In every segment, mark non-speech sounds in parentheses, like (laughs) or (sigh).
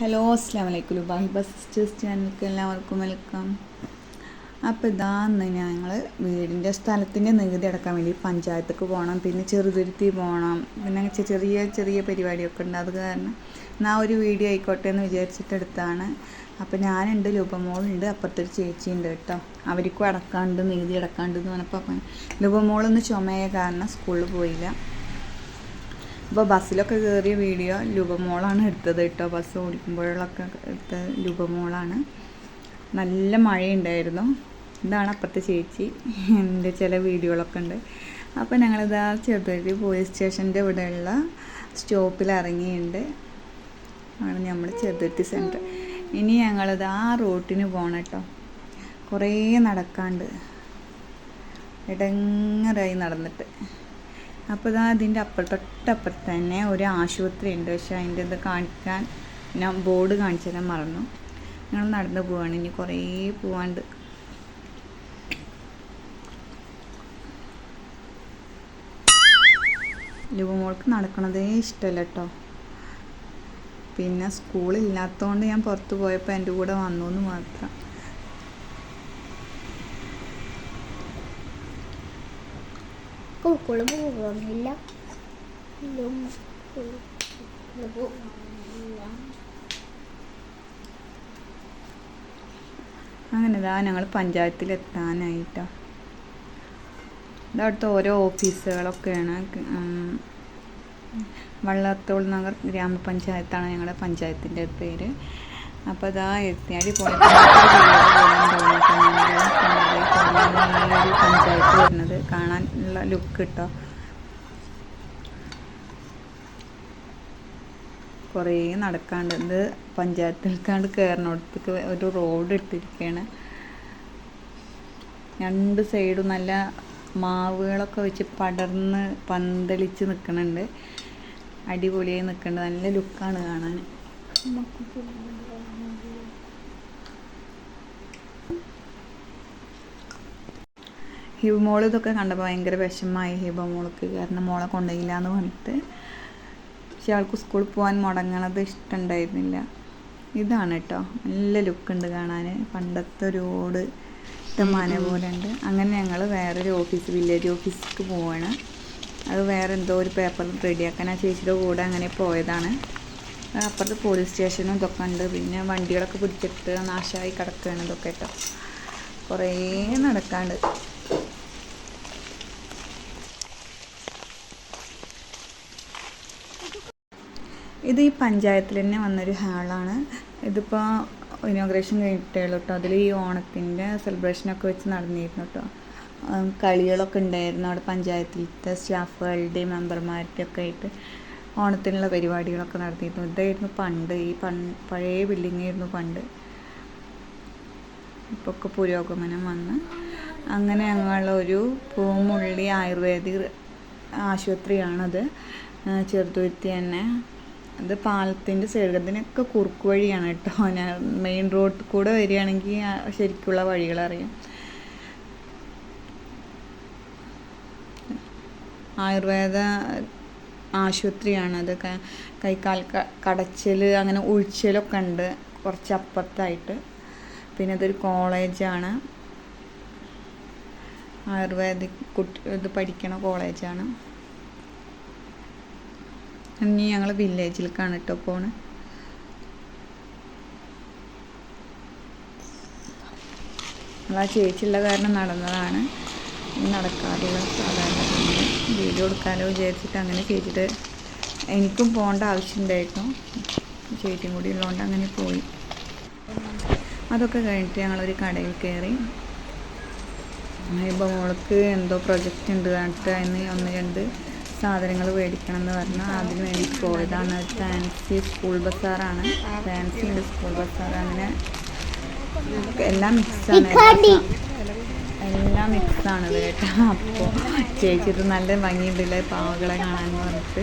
Hello അസ്സാം വലൈക്കും ലുബാഹിബ sisters ചാനലിലേക്ക് എല്ലാവർക്കും വെൽക്കം അപ്പോൾ ഇതാ ഇന്ന് ഞങ്ങൾ വീടിന്റെ സ്ഥലത്തിന്റെ നികുതി അടക്കാൻ വേണ്ടി പഞ്ചായത്തേക്ക് പോകണം പിന്നെ ചെറുതുരുത്തി പോകണം പിന്നെ ചെറിയ ചെറിയ പരിപാടിയൊക്കെ ഉണ്ട്. അത് കാരണം ഞാൻ ഒരു വീഡിയോ ആയിക്കോട്ടെ എന്ന് വിചാരിച്ചിട്ടെടുത്താണ് അപ്പോൾ ഞാനുണ്ട് ലുപമോളുണ്ട് അപ്പുറത്തൊരു ചേച്ചിയുണ്ട് കേട്ടോ. അവർക്കും അടക്കാണ്ട് നികുതി അടക്കാണ്ട് എന്ന് പറഞ്ഞപ്പോൾ അപ്പം ലുബമോളൊന്ന് ചുമയ കാരണം സ്കൂളിൽ പോയില്ല. അപ്പോൾ ബസ്സിലൊക്കെ കയറിയ വീഡിയോ ലുപമോളാണ് എടുത്തത് കേട്ടോ. ബസ് ഓടിക്കുമ്പോഴൊക്കെ എടുത്ത ലുപമോളാണ് നല്ല മഴയുണ്ടായിരുന്നു. ഇതാണ് അപ്പുറത്തെ ചേച്ചി. എന്റെ ചില വീഡിയോകളൊക്കെ ഉണ്ട്. അപ്പോൾ ഞങ്ങളിതാ ചെറുതുരുത്തി പോലീസ് സ്റ്റേഷന്റെ ഇവിടെയുള്ള സ്റ്റോപ്പിൽ ഇറങ്ങിയിട്ടുണ്ട് ആണ് നമ്മൾ ചെറുതുരുത്തി സെന്റർ. ഇനി ഞങ്ങളിത് ആ റൂട്ടിന് പോകണം കേട്ടോ. കുറേ നടക്കാണ്ട്. ഇടങ്ങറായി നടന്നിട്ട്. അപ്പോൾ ഇതാ അതിന്റെ അപ്പുറ തൊട്ടപ്പുറത്ത് തന്നെ ഒരു ആശുപത്രി ഉണ്ട് പക്ഷെ അതിന്റെ ഇത് കാണിക്കാൻ ഞാൻ ബോർഡ് കാണിച്ചു തരാൻ മറന്നു. ഞങ്ങൾ നടന്നു പോവാണ്. ഇനി കുറേ പോവാണ്ട്. ലുബമോൾക്ക് നടക്കണതേ ഇഷ്ടമല്ല കേട്ടോ പിന്നെ സ്കൂളില്ലാത്തതുകൊണ്ട് ഞാൻ പുറത്ത് പോയപ്പോൾ എന്റെ കൂടെ വന്നു എന്ന് മാത്രം. കുളുക്കുൾ പോകുന്നില്ല അങ്ങനെ ഇതാ ഞങ്ങൾ പഞ്ചായത്തിലെത്താനായിട്ടോ. ഇതവിടുത്തെ ഓരോ ഓഫീസുകളൊക്കെയാണ്. വള്ളത്തോൾ നഗർ ഗ്രാമപഞ്ചായത്താണ് ഞങ്ങളുടെ പഞ്ചായത്തിന്റെ പേര്. അപ്പോൾ അതാ എത്തിയാടി ഒരു പഞ്ചായത്ത് വരുന്നത് കാണാനുള്ള ലുക്ക് കിട്ടോ കുറേ നടക്കാണ്ട് ഇത് പഞ്ചായത്തിൽക്കാണ്ട് കയറിനോടത്തേക്ക് ഒരു റോഡ് ഇട്ടിരിക്കുകയാണ് രണ്ട് സൈഡും നല്ല മാവുകളൊക്കെ വെച്ച് പടർന്ന് പന്തലിച്ച് നിൽക്കുന്നുണ്ട് അടിപൊളിയായി നിൽക്കുന്നുണ്ട് നല്ല ലുക്കാണ് കാണാൻ. ഹിബമോൾ ഇതൊക്കെ കണ്ടപ്പോൾ ഭയങ്കര വിഷമമായി. ഹിബമോൾക്ക് കാരണം മോളെ കൊണ്ടുപോയില്ല എന്ന് പറഞ്ഞിട്ട് പക്ഷെ അവൾക്ക് സ്കൂളിൽ പോകാൻ മുടങ്ങണത് ഇഷ്ടമുണ്ടായിരുന്നില്ല. ഇതാണ് കേട്ടോ. നല്ല ലുക്ക് ഉണ്ട് കാണാൻ പണ്ടത്തെ ഒരു ഓട് മന പോലെ ഉണ്ട്. അങ്ങനെ ഞങ്ങൾ വേറൊരു ഓഫീസ് വില്ലേജ് ഓഫീസിലേക്ക് പോവാണ്. അത് വേറെ എന്തോ ഒരു പേപ്പർ റെഡിയാക്കാൻ ആ ചേച്ചിയുടെ കൂടെ അങ്ങനെ പോയതാണ്. അപ്പുറത്ത് പോലീസ് സ്റ്റേഷനും ഇതൊക്കെ ഉണ്ട്. പിന്നെ വണ്ടികളൊക്കെ പിടിച്ചിട്ട് നാശമായി കിടക്കുകയാണ് ഇതൊക്കെ കേട്ടോ. കുറേ നടക്കാണ്ട്. ഇത് ഈ പഞ്ചായത്തിൽ തന്നെ വന്നൊരു ഹാളാണ്. ഇതിപ്പോൾ ഇനോഗ്രേഷൻ കഴിഞ്ഞിട്ടേ ഉള്ളൂ കേട്ടോ. അതിൽ ഈ ഓണത്തിന്റെ സെലിബ്രേഷനൊക്കെ വെച്ച് നടന്നിരുന്നു കേട്ടോ. കളികളൊക്കെ ഉണ്ടായിരുന്നു അവിടെ പഞ്ചായത്തിലത്തെ സ്റ്റാഫുകളുടെയും മെമ്പർമാരുടെയും ഒക്കെ ആയിട്ട്. ഓണത്തിനുള്ള പരിപാടികളൊക്കെ നടത്തിയിരുന്നു. ഇതായിരുന്നു പണ്ട്. ഈ പൺ പഴയ ബിൽഡിംഗ് ആയിരുന്നു പണ്ട്. ഇപ്പോൾ ഒക്കെ പുരോഗമനം വന്ന് അങ്ങനെ ഒരു പൂമുള്ളി ആയുർവേദിക് ആശുപത്രിയാണത്. ചെറുതുരുത്തി തന്നെ. അത് പാലത്തിന്റെ സൈഡ് കുറുക്ക് വഴിയാണ് കേട്ടോ. ഞാൻ മെയിൻ റോഡിൽ കൂടെ വരികയാണെങ്കിൽ ശരിക്കുള്ള വഴികൾ വഴികളറിയാം ആയുർവേദ ആശുപത്രിയാണത്. കൈക്കാൽ കടച്ചൽ അങ്ങനെ ഉഴിച്ചിലൊക്കെ ഉണ്ട് കുറച്ച് അപ്പുറത്തായിട്ട് പിന്നെ അതൊരു കോളേജാണ്. ആയുർവേദിക് കുട്ടി ഇത് പഠിക്കണ കോളേജാണ്. ഇനി ഞങ്ങൾ വില്ലേജിലേക്കാണ് കേട്ടോ പോണ്. ആ ചേച്ചിയുള്ള കാരണം നടന്നതാണ്. നടക്കാറുള്ള സാധാരണ വീഡിയോ എടുക്കാനോ വിചാരിച്ചിട്ട് അങ്ങനെ ചെയ്തിട്ട് എനിക്കും പോകേണ്ട ആവശ്യമുണ്ടായിരുന്നു. ചേച്ചിയും കൂടി ഉള്ളതുകൊണ്ട് അങ്ങനെ പോയി. അതൊക്കെ കഴിഞ്ഞിട്ട് ഞങ്ങളൊരു കടയിൽ കയറി. ഇപ്പോൾ മോൾക്ക് എന്തോ പ്രൊജക്റ്റ് ഉണ്ട് പറഞ്ഞിട്ട് അതിന് ഒന്ന് രണ്ട് സാധനങ്ങൾ മേടിക്കണം എന്ന് പറഞ്ഞാൽ അതിന് വേണ്ടി പോയതാണ്. ഫാൻസി സ്കൂൾ ബസ്സാറാണ് ഫാൻസി ഉണ്ട് സ്കൂൾ ബസ്സാർ അങ്ങനെ എല്ലാം മിക്സാണ്. എല്ലാം മിക്സാണ് ഇത് കേട്ടോ. അപ്പോൾ ചേച്ചി ഇത് നല്ല ഭംഗിയുണ്ടല്ലേ പാവകളെ കാണാൻ പറഞ്ഞിട്ട്.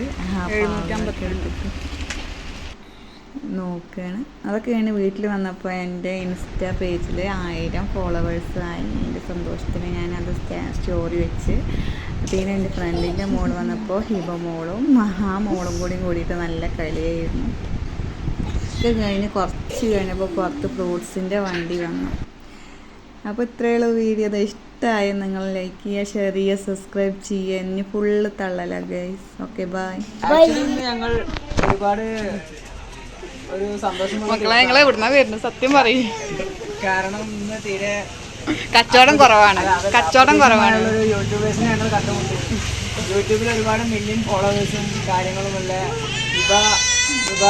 നോക്കുകയാണ് അതൊക്കെയാണ് വീട്ടിൽ വന്നപ്പോൾ എന്റെ ഇൻസ്റ്റാ പേജിൽ ആയിരം ഫോളോവേഴ്സ് ആയി. എന്റെ സന്തോഷത്തിന് ഞാനത് സ്റ്റോറി വെച്ച്. പിന്നെ എന്റെ ഫ്രണ്ടിന്റെ മോൾ വന്നപ്പോൾ ഹിബ മോളും മഹാ മോളും കൂടി കൂടിയിട്ട് നല്ല കളിയായിരുന്നു. ഇത് കഴിഞ്ഞ് കുറച്ച് കഴിഞ്ഞപ്പോൾ പുറത്ത് ഫ്രൂട്ട്സിന്റെ വണ്ടി വന്നു. അപ്പോൾ ഇത്രയുള്ള വീഡിയോ. അത് ഇഷ്ടമായി നിങ്ങൾ ലൈക്ക് ചെയ്യുക ഷെയർ ചെയ്യുക സബ്സ്ക്രൈബ് ചെയ്യുക. ഇനി ഫുള്ള് തള്ളല ഗൈസ് ഓക്കെ ബൈ ഞങ്ങൾ ഒരുപാട് ഒരു സന്തോഷം മക്കളെ ഞങ്ങളെ ഇവിടുന്ന വരുന്നു സത്യം പറയും. കാരണം ഇന്ന് തീരെ കച്ചവടം കുറവാണ്. കച്ചവടം കുറവാണ്. ഒരു യൂട്യൂബേഴ്സിനെ ഞങ്ങൾ കണ്ടുമുട്ടി. (laughs) യൂട്യൂബിൽ ഒരുപാട് മില്യൺ ഫോളോവേഴ്സും കാര്യങ്ങളുമുള്ള ഇവ ഇവ